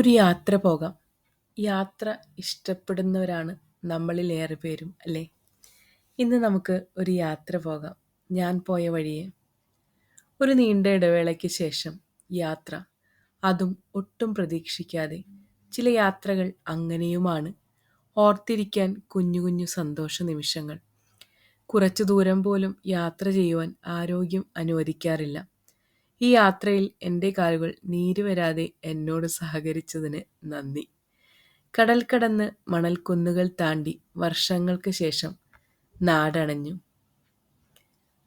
ഒരു യാത്ര പോകാം. യാത്ര ഇഷ്ടപ്പെടുന്നവരാണ് നമ്മളിലേറെ പേരും അല്ലേ? ഇന്ന് നമുക്ക് ഒരു യാത്ര പോകാം. ഞാൻ പോയ വഴിയെ. ഒരു നീണ്ട ഇടവേളയ്ക്ക് ശേഷം യാത്ര. അതും ഒട്ടും പ്രതീക്ഷിക്കാതെ ചില യാത്രകൾ അങ്ങനെയുമാണ്. ഓർത്തിരിക്കാൻ കുഞ്ഞു കുഞ്ഞു സന്തോഷ നിമിഷങ്ങൾ. കുറച്ചു ദൂരം പോലും യാത്ര ചെയ്യുവാൻ ആരോഗ്യം അനുവദിക്കാറില്ല. ഈ യാത്രയിൽ എന്റെ കാലുകൾ നീര് വരാതെ എന്നോട് സഹകരിച്ചതിന് നന്ദി. കടൽ കടന്ന് മണൽക്കുന്നുകൾ താണ്ടി വർഷങ്ങൾക്ക് ശേഷം നാടണഞ്ഞു.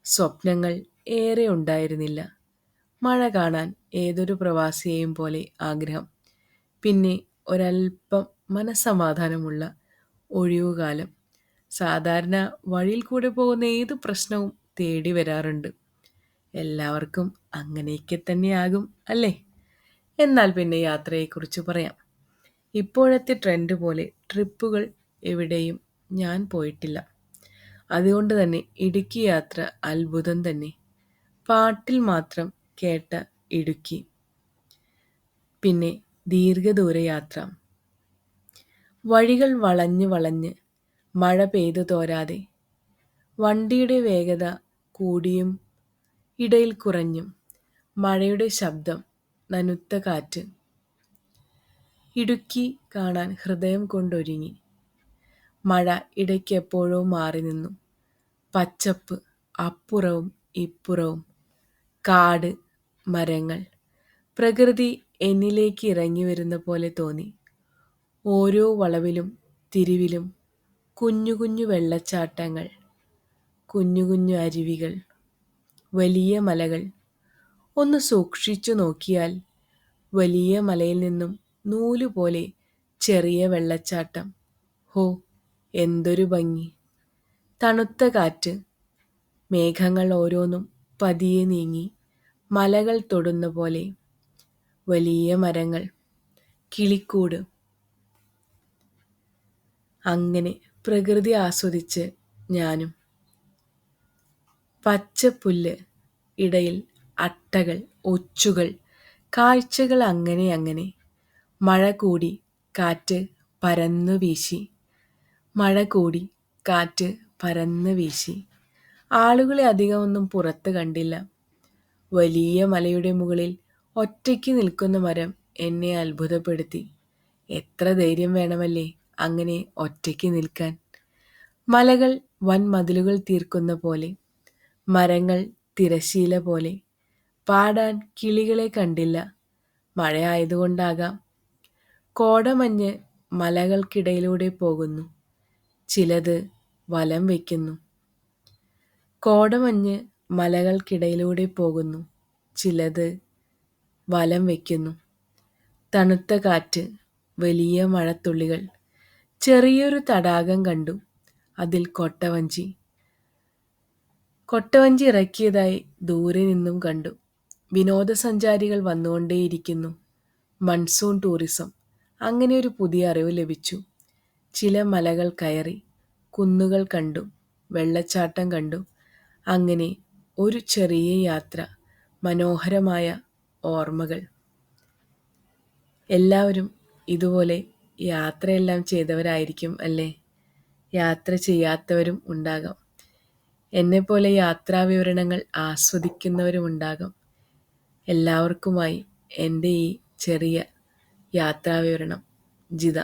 സ്വപ്നങ്ങൾ ഏറെ ഉണ്ടായിരുന്നില്ല. മഴ കാണാൻ ഏതൊരു പ്രവാസിയെയും പോലെ ആഗ്രഹം. പിന്നെ ഒരൽപ്പം മനസമാധാനമുള്ള ഒഴിവുകാലം. സാധാരണ വഴിയിൽ കൂടെ പോകുന്ന ഏത് പ്രശ്നവും തേടി വരാറുണ്ട്. എല്ലാവർക്കും അങ്ങനെയൊക്കെ തന്നെയാകും അല്ലേ? എന്നാൽ പിന്നെ യാത്രയെക്കുറിച്ച് പറയാം. ഇപ്പോഴത്തെ ട്രെൻഡ് പോലെ ട്രിപ്പുകൾ എവിടെയും ഞാൻ പോയിട്ടില്ല. അതുകൊണ്ട് തന്നെ ഇടുക്കി യാത്ര അത്ഭുതം തന്നെ. പാട്ടിൽ മാത്രം കേട്ട ഇടുക്കി. പിന്നെ ദീർഘദൂര യാത്ര. വഴികൾ വളഞ്ഞ് വളഞ്ഞ് മഴ പെയ്തു തോരാതെ. വണ്ടിയുടെ വേഗത കൂടിയും ഇടയിൽ കുറഞ്ഞു മഴയുടെ ശബ്ദം നനുത്ത കാറ്റ്. ഇടുക്കി കാണാൻ ഹൃദയം കൊണ്ടൊരുങ്ങി. മഴ ഇടയ്ക്ക് എപ്പോഴോ മാറി നിന്നു. പച്ചപ്പ് അപ്പുറവും ഇപ്പുറവും. കാട് മരങ്ങൾ. പ്രകൃതി എന്നിലേക്ക് ഇറങ്ങി വരുന്ന പോലെ തോന്നി. ഓരോ വളവിലും തിരിവിലും കുഞ്ഞു കുഞ്ഞു വെള്ളച്ചാട്ടങ്ങൾ കുഞ്ഞു കുഞ്ഞു അരുവികൾ. വലിയ മലകൾ. ഒന്ന് സൂക്ഷിച്ചു നോക്കിയാൽ വലിയ മലയിൽ നിന്നും നൂലുപോലെ ചെറിയ വെള്ളച്ചാട്ടം. ഹോ എന്തൊരു ഭംഗി. തണുത്ത കാറ്റ്. മേഘങ്ങൾ ഓരോന്നും പതിയെ നീങ്ങി മലകൾ തൊടുന്ന പോലെ. വലിയ മരങ്ങൾ. കിളിക്കൂട്. അങ്ങനെ പ്രകൃതി ആസ്വദിച്ച് ഞാനും. പച്ചപ്പുല്ല്. ഇടയിൽ അട്ടകൾ ഒച്ചുകൾ കാഴ്ചകൾ അങ്ങനെ അങ്ങനെ. മഴ കൂടി കാറ്റ് പരന്നു വീശി. മഴ കൂടി കാറ്റ് പരന്നു വീശി. ആളുകളെ അധികമൊന്നും പുറത്ത് കണ്ടില്ല. വലിയ മലയുടെ മുകളിൽ ഒറ്റയ്ക്ക് നിൽക്കുന്ന മരം എന്നെ അത്ഭുതപ്പെടുത്തി. എത്ര ധൈര്യം വേണമല്ലേ അങ്ങനെ ഒറ്റയ്ക്ക് നിൽക്കാൻ? മലകൾ വൻ മതിലുകൾ തീർക്കുന്ന പോലെ. മരങ്ങൾ തിരശീല പോലെ. പാടാൻ കിളികളെ കണ്ടില്ല. മഴയായതുകൊണ്ടാകാം. കോടമഞ്ഞ് മലകൾക്കിടയിലൂടെ പോകുന്നു. ചിലത് വലം വയ്ക്കുന്നു. കോടമഞ്ഞ് മലകൾക്കിടയിലൂടെ പോകുന്നു. ചിലത് വലം വയ്ക്കുന്നു. തണുത്ത കാറ്റ് വലിയ മഴത്തുള്ളികൾ. ചെറിയൊരു തടാകം കണ്ടു. അതിൽ കൊട്ടവഞ്ചി. കൊട്ടവഞ്ചി ഇറക്കിയതായി ദൂരെ നിന്നും കണ്ടു. വിനോദസഞ്ചാരികൾ വന്നുകൊണ്ടേയിരിക്കുന്നു. Monsoon tourism. അങ്ങനെ ഒരു പുതിയ അറിവ് ലഭിച്ചു. ചില മലകൾ കയറി കുന്നുകൾ കണ്ടു വെള്ളച്ചാട്ടം കണ്ടു. അങ്ങനെ ഒരു ചെറിയ യാത്ര മനോഹരമായ ഓർമ്മകൾ. എല്ലാവരും ഇതുപോലെ യാത്രയെല്ലാം ചെയ്തവരായിരിക്കും അല്ലേ? യാത്ര ചെയ്യാത്തവരും ഉണ്ടാകാം. എന്നെപ്പോലെ യാത്രാവിവരണങ്ങൾ ആസ്വദിക്കുന്നവരുമുണ്ടാകും. എല്ലാവർക്കുമായി എന്റെ ഈ ചെറിയ യാത്രാവിവരണം ജിത.